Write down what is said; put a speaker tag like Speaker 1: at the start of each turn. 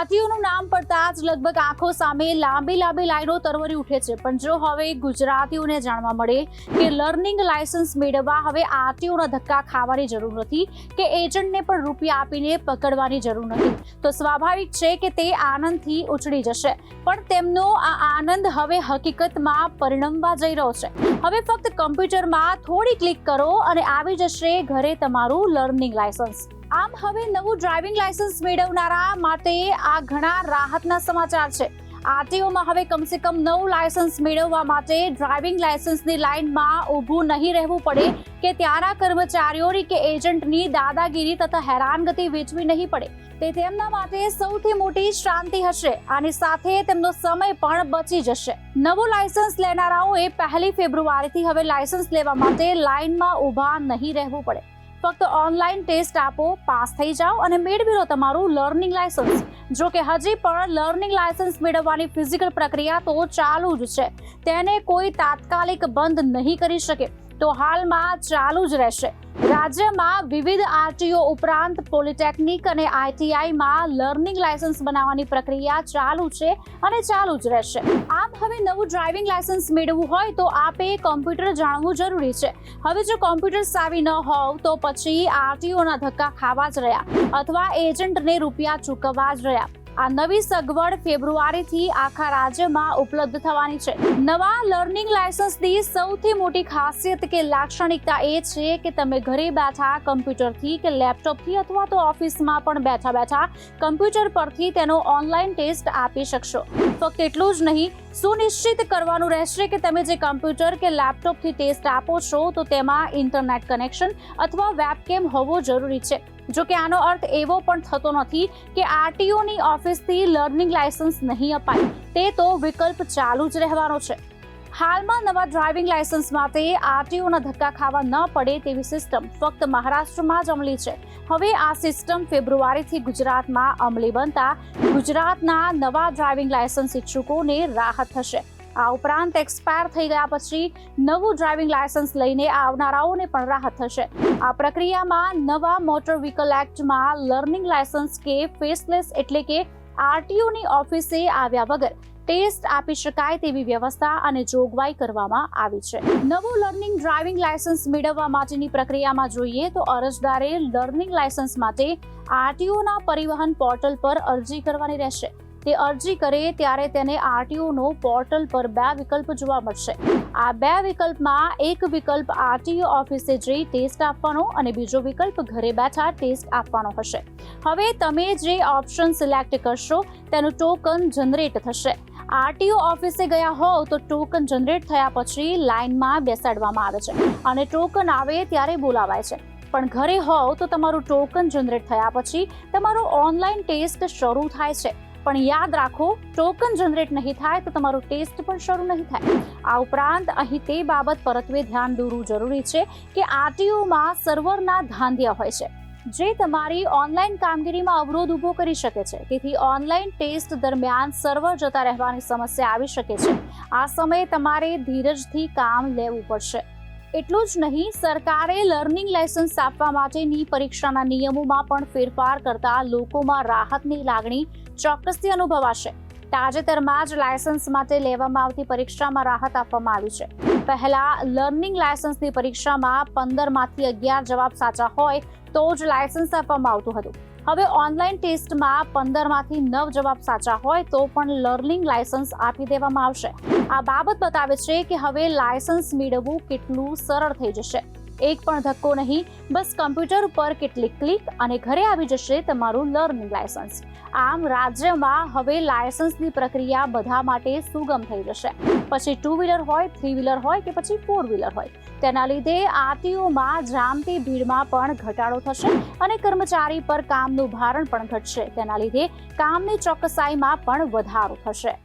Speaker 1: આરટીઓનું નામ પડતા જ લગભગ આંખો સામે લાંબી લાંબી લાઈનો તરવરી ઉઠે છે. પણ જો હવે ગુજરાતીઓને જાણવા મળે કે લર્નિંગ લાયસન્સ મેળવવા હવે આરટીઓના ધક્કા ખાવાની જરૂર નથી કે એજન્ટને પણ રૂપિયા આપીને પકડવાની જરૂર નથી, તો સ્વાભાવિક છે કે તે આનંદથી ઉછળી જશે. પણ તેમનો આ આનંદ હવે હકીકતમાં પરિણમવા જઈ રહ્યો છે. હવે ફક્ત કમ્પ્યુટરમાં થોડી ક્લિક કરો અને આવી જશે ઘરે તમારું લર્નિંગ લાયસન્સ. આમ હવે નવું ડ્રાઇવિંગ લાયસન્સ મેળવનારા માટે આ ઘણા રાહતના સમાચાર છે. આરટીઓમાં હવે કમસે કમ નવું લાયસન્સ મેળવવા માટે ડ્રાઇવિંગ લાયસન્સની લાઇનમાં ઊભું નહીં રહેવું પડે કે ત્યાંના કર્મચારીઓની કે એજન્ટની દાદાગીરી તથા હેરાનગતિ વેચવી નહીં પડે. તે તેમના માટે સૌથી મોટી શાંતિ હશે આની સાથે તેમનો સમય પણ બચી જશે. નવું લાયસન્સ લેનારાઓએ પહેલી ફેબ્રુઆરીથી હવે લાયસન્સ લેવા માટે લાઇનમાં ઊભા નહીં રહેવું પડે. ફક્ત ઓનલાઈન ટેસ્ટ આપો, પાસ થઈ જાઓ અને મેળવી લો તમારું લર્નિંગ લાયસન્સ. જો કે હજી પણ લર્નિંગ લાયસન્સ મેળવવાની ફિઝિકલ પ્રક્રિયા તો ચાલુ જ છે. તેને કોઈ તાત્કાલિક બંધ નહીં કરી શકે. તો હાલમાં ચાલુ જ રહેશે. રાજ્યમાં વિવિધ આરટીઓ ઉપરાંત પોલિટેકનિક અને આઈટીઆઈમાં લર્નિંગ લાયસન્સ બનાવવાની પ્રક્રિયા ચાલુ છે અને ચાલુ જ રહેશે. આમ હવે નવું ડ્રાઇવિંગ લાયસન્સ મેળવવું હોય તો આપે કોમ્પ્યુટર જાણવું જરૂરી છે. હવે જો કોમ્પ્યુટર સાવી ન હોવ તો પછી આરટીઓના ધક્કા ખાવા જ રહ્યા. અથવા એજન્ટને રૂપિયા ચૂકવવા જ રહ્યા. આ નવી સગવડ ફેબ્રુઆરીથી આખા રાજ્યમાં ઉપલબ્ધ થવાની છે. નવા લર્નિંગ લાયસન્સની સૌથી મોટી ખાસિયત કે લાક્ષણિકતા એ છે કે તમે ઘરે બેઠા કમ્પ્યુટરથી કે લેપટોપથી અથવા તો ઓફિસમાં પણ બેઠા બેઠા કમ્પ્યુટર પરથી તેનો ઓનલાઈન ટેસ્ટ આપી શકશો. ફક્ત એટલું જ નહીં, સુનિશ્ચિત કરવાનું રહેશે કે તમે જે કમ્પ્યુટર કે લેપટોપથી ટેસ્ટ આપો છો તો તેમાં ઇન્ટરનેટ કનેક્શન અથવા વેબકેમ હોવો જરૂરી છે. જો કે આનો અર્થ એવો પણ થતો નથી કે આરટીઓની ઓફિસથી લર્નિંગ લાયસન્સ નહીં અપાય. તે તો વિકલ્પ ચાલુ જ રહેવાનો છે. હાલમાં નવા ડ્રાઇવિંગ લાયસન્સ માટે આરટીઓના ધક્કા ખાવા ન પડે તેવી સિસ્ટમ ફક્ત મહારાષ્ટ્રમાં જ અમલી છે. હવે આ સિસ્ટમ ફેબ્રુઆરીથી ગુજરાતમાં અમલી બનતા ગુજરાતના નવા ડ્રાઇવિંગ લાયસન્સ ઇચ્છુકોને રાહત થશે. આ ઉપરાંત એક્સપાયર થઈ ગયા પછી નવું ડ્રાઇવિંગ લાયસન્સ લઈને આવનારાઓને પણ રાહત થશે. આ પ્રક્રિયામાં નવા મોટર વ્હીકલ એક્ટમાં લર્નિંગ લાયસન્સ કે ફેસલેસ એટલે કે આરટીઓની ઓફિસે આવ્યા વગર ટેસ્ટ આપી શકાય તેવી વ્યવસ્થા અને જોગવાઈ કરવામાં આવી છે. નવું લર્નિંગ ડ્રાઇવિંગ લાયસન્સ મેળવવા માટેની પ્રક્રિયામાં જોઈએ તો અરજદારે લર્નિંગ લાયસન્સ માટે આરટીઓના પરિવહન પોર્ટલ પર અરજી કરવાની રહેશે. તે અરજી કરે ત્યારે તેને આરટીઓનો પોર્ટલ પર બે વિકલ્પ જોવા મળશે. આ બે વિકલ્પમાં એક વિકલ્પ આરટીઓ ઓફિસે જઈ ટેસ્ટ આપવાનો અને બીજો વિકલ્પ ઘરે બેઠા ટેસ્ટ આપવાનો હશે. હવે તમે જે ઓપ્શન સિલેક્ટ કરશો, તેનું ટોકન જનરેટ થશે. આરટીઓ ઓફિસે ગયા હોવ તો ટોકન જનરેટ થયા પછી લાઇનમાં બેસાડવામાં આવે છે અને ટોકન આવે ત્યારે બોલાવાય છે. પણ ઘરે હોવ તો તમારું ટોકન જનરેટ થયા પછી તમારો ઓનલાઈન ટેસ્ટ શરૂ થાય છે. પણ યાદ રાખો ટોકન જનરેટ નહીં થાય તો તમારો ટેસ્ટ પણ શરૂ નહીં થાય. આ ઉપરાંત અહીં તે બાબત પરત્વે ધ્યાન દોરવું જરૂરી છે કે આરટીઓમાં સર્વરના ધાંધિયા હોય છે. જે તમારી ઓનલાઈન કામગીરીમાં અવરોધ ઊભો કરી શકે છે. તેથી ઓનલાઈન ટેસ્ટ દરમિયાન સર્વર જતા રહેવાની સમસ્યા આવી શકે છે. આ સમયે તમારે ધીરજથી કામ લેવું પડશે. એટલું જ નહીં, સરકારે લર્નિંગ લાયસન્સ આપવા માટેની પરીક્ષાના નિયમોમાં પણ ફેરફાર કરતા લોકોમાં રાહતની લાગણી ચોક્કસથી અનુભવાશે. તાજેતરમાં જ લાયસન્સ માટે લેવામાં આવતી પરીક્ષામાં રાહત આપવામાં આવી છે. પહેલા લર્નિંગ લાયસન્સની પરીક્ષામાં પંદરમાંથી અગિયાર જવાબ સાચા હોય તો જ લાયસન્સ આપવામાં આવતું હતું. હવે ઓનલાઈન ટેસ્ટમાં પંદરમાંથી નવ જવાબ સાચા હોય તો પણ લર્નિંગ લાયસન્સ આપી દેવામાં આવશે. આ બાબત બતાવે છે કે હવે લાયસન્સ મેળવવું કેટલું સરળ થઈ જશે. એક પણ ધક્કો નહીં. બસ કમ્પ્યુટર ઉપર કેટલીક ક્લિક અને ઘરે આવી જશે તમારું લર્નિંગ લાયસન્સ. આમ રાજ્યમાં હવે લાયસન્સની પ્રક્રિયા બધા માટે સુગમ થઈ જશે. પછી ટુ વ્હીલર હોય થ્રી વ્હીલર હોય કે પછી ફોર વ્હીલર હોય. તેના લીધે આરટીઓમાં જામતી ભીડમાં પણ ઘટાડો થશે અને કર્મચારી પર કામનું ભારણ પણ ઘટશે. તેના લીધે કામની ચોકસાઈમાં પણ વધારો થશે.